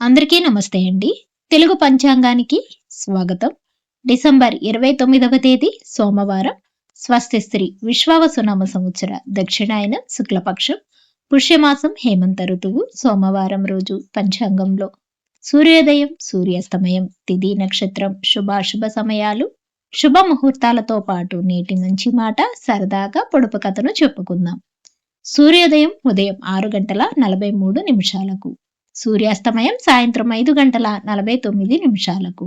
అందరికీ నమస్తే అండి. తెలుగు పంచాంగానికి స్వాగతం. డిసెంబర్ ఇరవై తొమ్మిదవ తేదీ సోమవారం. స్వస్తి స్త్రీ విశ్వావసునామ సంవత్సర దక్షిణాయన శుక్లపక్షం. పుష్యమాసం హేమంత ఋతువు సోమవారం రోజు పంచాంగంలో. సూర్యోదయం సూర్యాస్తమయం తిథి నక్షత్రం శుభాశుభ సమయాలు. శుభ ముహూర్తాలతో పాటు నేటి మంచి మాట సరదాగా పొడుపు కథను చెప్పుకుందాం. సూర్యోదయం ఉదయం ఆరు గంటల నలభై మూడు నిమిషాలకు. సూర్యాస్తమయం సాయంత్రం ఐదు గంటల నలభై తొమ్మిది నిమిషాలకు.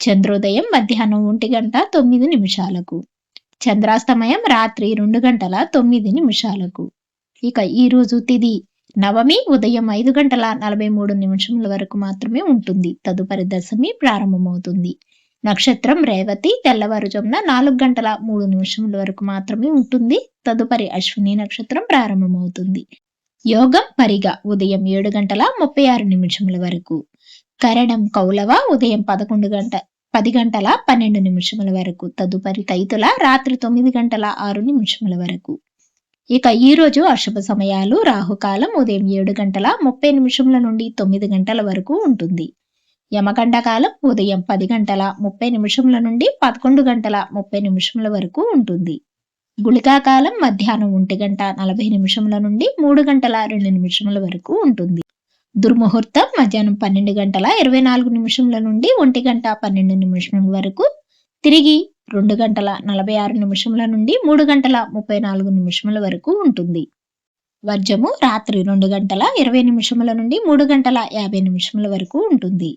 చంద్రోదయం మధ్యాహ్నం ఒంటి గంట తొమ్మిది నిమిషాలకు. చంద్రాస్తమయం రాత్రి రెండు గంటల తొమ్మిది నిమిషాలకు. ఇక ఈ రోజు తిది నవమి ఉదయం ఐదు గంటల నలభై మూడు నిమిషముల వరకు మాత్రమే ఉంటుంది. తదుపరి దశమి ప్రారంభమవుతుంది. నక్షత్రం రేవతి తెల్లవారుజామున నాలుగు గంటల మూడు నిమిషముల వరకు మాత్రమే ఉంటుంది. తదుపరి అశ్విని నక్షత్రం ప్రారంభమవుతుంది. యోగం పరిగ. ఉదయం ఏడు గంటల ముప్పై ఆరు నిమిషముల వరకు. కరణం కౌలవ ఉదయం పదకొండు గంట పది గంటల పన్నెండు నిమిషముల వరకు. తదుపరి తైతుల రాత్రి తొమ్మిది గంటల ఆరు నిమిషముల వరకు. ఇక ఈ రోజు అశుభ సమయాలు. రాహుకాలం ఉదయం ఏడు గంటల ముప్పై నిమిషముల నుండి తొమ్మిది గంటల వరకు ఉంటుంది. యమగండ కాలం ఉదయం పది గంటల ముప్పై నిమిషముల నుండి పదకొండు గంటల ముప్పై నిమిషముల వరకు ఉంటుంది. గుళికాకాలం మధ్యాహ్నం ఒంటి గంట నలభై నిమిషముల నుండి మూడు గంటల రెండు నిమిషముల వరకు ఉంటుంది. దుర్ముహూర్తం మధ్యాహ్నం పన్నెండు గంటల ఇరవై నాలుగు నిమిషముల నుండి ఒంటి గంట పన్నెండు నిమిషముల వరకు. తిరిగి రెండు గంటల నలభై ఆరు నిమిషముల నుండి మూడు గంటల ముప్పై నాలుగు నిమిషముల వరకు ఉంటుంది. వర్జము రాత్రి రెండు గంటల ఇరవై నిమిషముల నుండి మూడు గంటల యాభై నిమిషముల వరకు ఉంటుంది.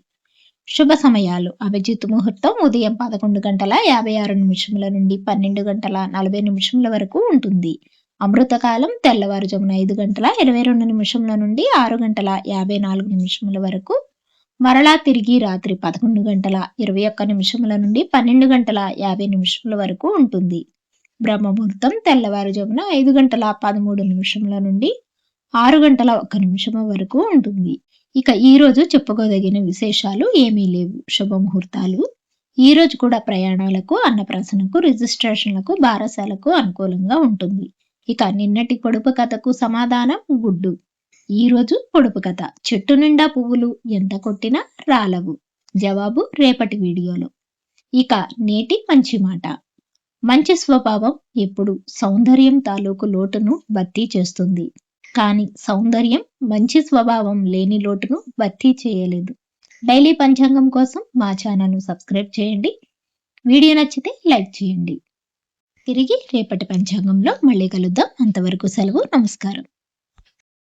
శుభ సమయాలు. అభిజిత్ ముహూర్తం ఉదయం పదకొండు గంటల యాభై ఆరు నిమిషముల నుండి పన్నెండు గంటల నలభై నిమిషముల వరకు ఉంటుంది. అమృతకాలం తెల్లవారుజామున ఐదు గంటల ఇరవై రెండు నిమిషముల నుండి ఆరు గంటల యాభై నాలుగు నిమిషముల వరకు. మరలా తిరిగి రాత్రి పదకొండు గంటల ఇరవై ఒక్క నిమిషముల నుండి పన్నెండు గంటల యాభై నిమిషముల వరకు ఉంటుంది. బ్రహ్మముహూర్తం తెల్లవారుజామున ఐదు గంటల పదమూడు నిమిషముల నుండి ఆరు గంటల ఒక్క నిమిషము వరకు ఉంటుంది. ఇక ఈ రోజు చెప్పుకోదగిన విశేషాలు ఏమీ లేవు. శుభముహూర్తాలు. ఈ రోజు కూడా ప్రయాణాలకు అన్నప్రాసనకు రిజిస్ట్రేషన్లకు బారసాలకు అనుకూలంగా ఉంటుంది. ఇక నిన్నటి పొడుపు కథకు సమాధానం గుడ్డు. ఈ రోజు పొడుపు కథ. చెట్టు నిండా పువ్వులు ఎంత కొట్టినా రాలవు. జవాబు రేపటి వీడియోలో. ఇక నేటి మంచి మాట. మంచి స్వభావం ఎప్పుడు సౌందర్యం తాలూకు లోటును భర్తీ చేస్తుంది. కానీ సౌందర్యం మంచి స్వభావం లేని లోటును భర్తీ చేయలేదు. డైలీ పంచాంగం కోసం మా ఛానల్ను సబ్స్క్రైబ్ చేయండి. వీడియో నచ్చితే లైక్ చేయండి. తిరిగి రేపటి పంచాంగంలో మళ్ళీ కలుద్దాం. అంతవరకు సెలవు నమస్కారం.